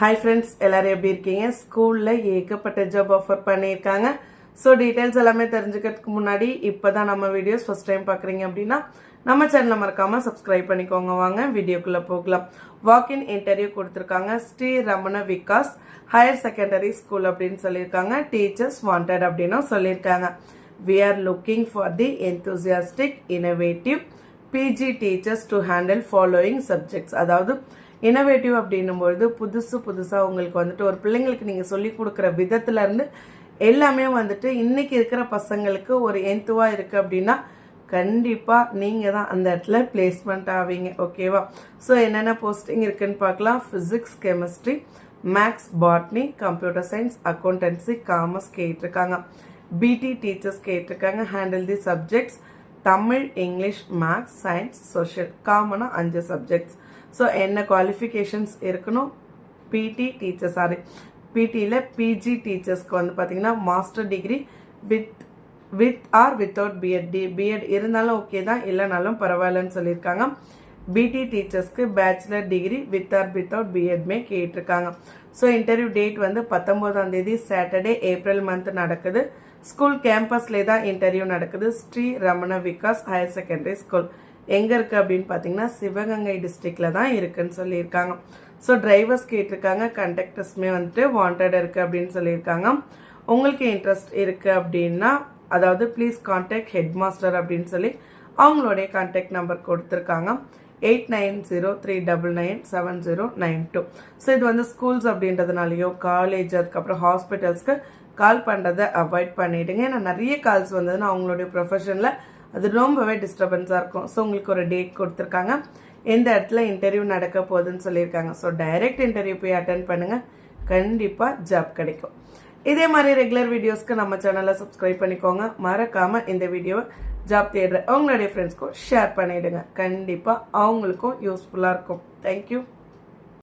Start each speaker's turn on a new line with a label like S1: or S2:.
S1: Hi friends எல்லாரும் எப்படி இருக்கீங்க? ஸ்கூலில் ஏகப்பட்ட ஜாப் ஆஃபர் பண்ணியிருக்காங்க. ஸோ டீட்டெயில்ஸ் எல்லாமே தெரிஞ்சுக்கிறதுக்கு முன்னாடி இப்போ தான் நம்ம வீடியோஸ் ஃபஸ்ட் டைம் பார்க்குறீங்க அப்படின்னா நம்ம சேனலை மறக்காமல் சப்ஸ்கிரைப் பண்ணிக்கோங்க. வாங்க வீடியோக்குள்ளே போகலாம். வாக்கின் இன்டர்வியூ கொடுத்துருக்காங்க Shri Ramana Vikas higher secondary school அப்படின்னு சொல்லியிருக்காங்க. டீச்சர்ஸ் வாண்டட் அப்படின்னும் சொல்லியிருக்காங்க. We are looking for the enthusiastic innovative PG teachers to handle following subjects அதாவது இனோவேட்டிவ் அப்படின்னும்பொழுது புதுசு புதுசாக உங்களுக்கு வந்துட்டு ஒரு பிள்ளைங்களுக்கு நீங்கள் சொல்லி கொடுக்குற விதத்துலேருந்து எல்லாமே வந்துட்டு இன்றைக்கி இருக்கிற பசங்களுக்கு ஒரு எந்துவாக இருக்குது அப்படின்னா கண்டிப்பாக நீங்கள் தான் அந்த இடத்துல பிளேஸ்மெண்ட் ஆவீங்க ஓகேவா ஸோ என்னென்ன போஸ்டிங் இருக்குதுன்னு பார்க்கலாம். Physics chemistry maths botany computer science accountancy commerce கேட்டிருக்காங்க. பிடி டீச்சர்ஸ் கேட்டிருக்காங்க. Handle the subjects Tamil English maths science social காமனாக அஞ்சு சப்ஜெக்ட்ஸ் ஸோ என்ன குவாலிஃபிகேஷன்ஸ் இருக்கணும்? பிடி டீச்சர் சாரி பிடியில் பிஜி டீச்சர்ஸ்க்கு வந்து பார்த்தீங்கன்னா master degree with with or without BEd D BEd இருந்தாலும் ஓகே தான் இல்லைனாலும் பரவாயில்லன்னு சொல்லியிருக்காங்க. PT டீச்சர்ஸ்க்கு bachelor degree with or without பிஎட்மே கேட்டிருக்காங்க. ஸோ இன்டர்வியூ டேட் வந்து பத்தொம்போதாம் தேதி சாட்டர்டே ஏப்ரல் மந்த் நடக்குது. ஸ்கூல் கேம்பஸ்லேயே தான் இன்டர்வியூ நடக்குது. Sri Ramana Vikas higher secondary school எங்கே இருக்குது அப்படின்னு பார்த்தீங்கன்னா சிவகங்கை டிஸ்ட்ரிக்டில் தான் இருக்குதுன்னு சொல்லியிருக்காங்க. ஸோ டிரைவர்ஸ் கேட்டிருக்காங்க கண்டக்டர்ஸுமே வந்துட்டு வாண்டட் இருக்குது அப்படின்னு சொல்லியிருக்காங்க. உங்களுக்கு இன்ட்ரெஸ்ட் இருக்குது அப்படின்னா அதாவது ப்ளீஸ் காண்டாக்ட் ஹெட் மாஸ்டர் அப்படின்னு சொல்லி அவங்களுடைய காண்டாக்ட் நம்பர் கொடுத்துருக்காங்க. Eight nine zero three double nine seven zero nine two so இது வந்து ஸ்கூல்ஸ் அப்படின்றதுனாலையோ காலேஜ் அதுக்கப்புறம் ஹாஸ்பிட்டல்ஸ்க்கு கால் பண்ணுறதை அவாய்ட் பண்ணிவிடுங்க ஏன்னா நிறைய கால்ஸ் வந்ததுன்னா அவங்களுடைய ப்ரொஃபஷனில் அது ரொம்பவே டிஸ்டர்பன்ஸாக இருக்கும். ஸோ உங்களுக்கு ஒரு டேட் கொடுத்துருக்காங்க. எந்த இடத்துல இன்டர்வியூ நடக்க போகுதுன்னு சொல்லியிருக்காங்க. ஸோ டைரக்ட் இன்டர்வியூ போய் அட்டன் பண்ணுங்கள் கண்டிப்பாக ஜாப் கிடைக்கும். இதே மாதிரி ரெகுலர் வீடியோஸ்க்கு நம்ம சேனலை சப்ஸ்கிரைப் பண்ணிக்கோங்க. மறக்காமல் இந்த வீடியோவை ஜாப் தேடுற அவங்களுடைய ஃப்ரெண்ட்ஸ்க்கும் ஷேர் பண்ணிவிடுங்க கண்டிப்பாக அவங்களுக்கும் யூஸ்ஃபுல்லாக இருக்கும். தேங்க்யூ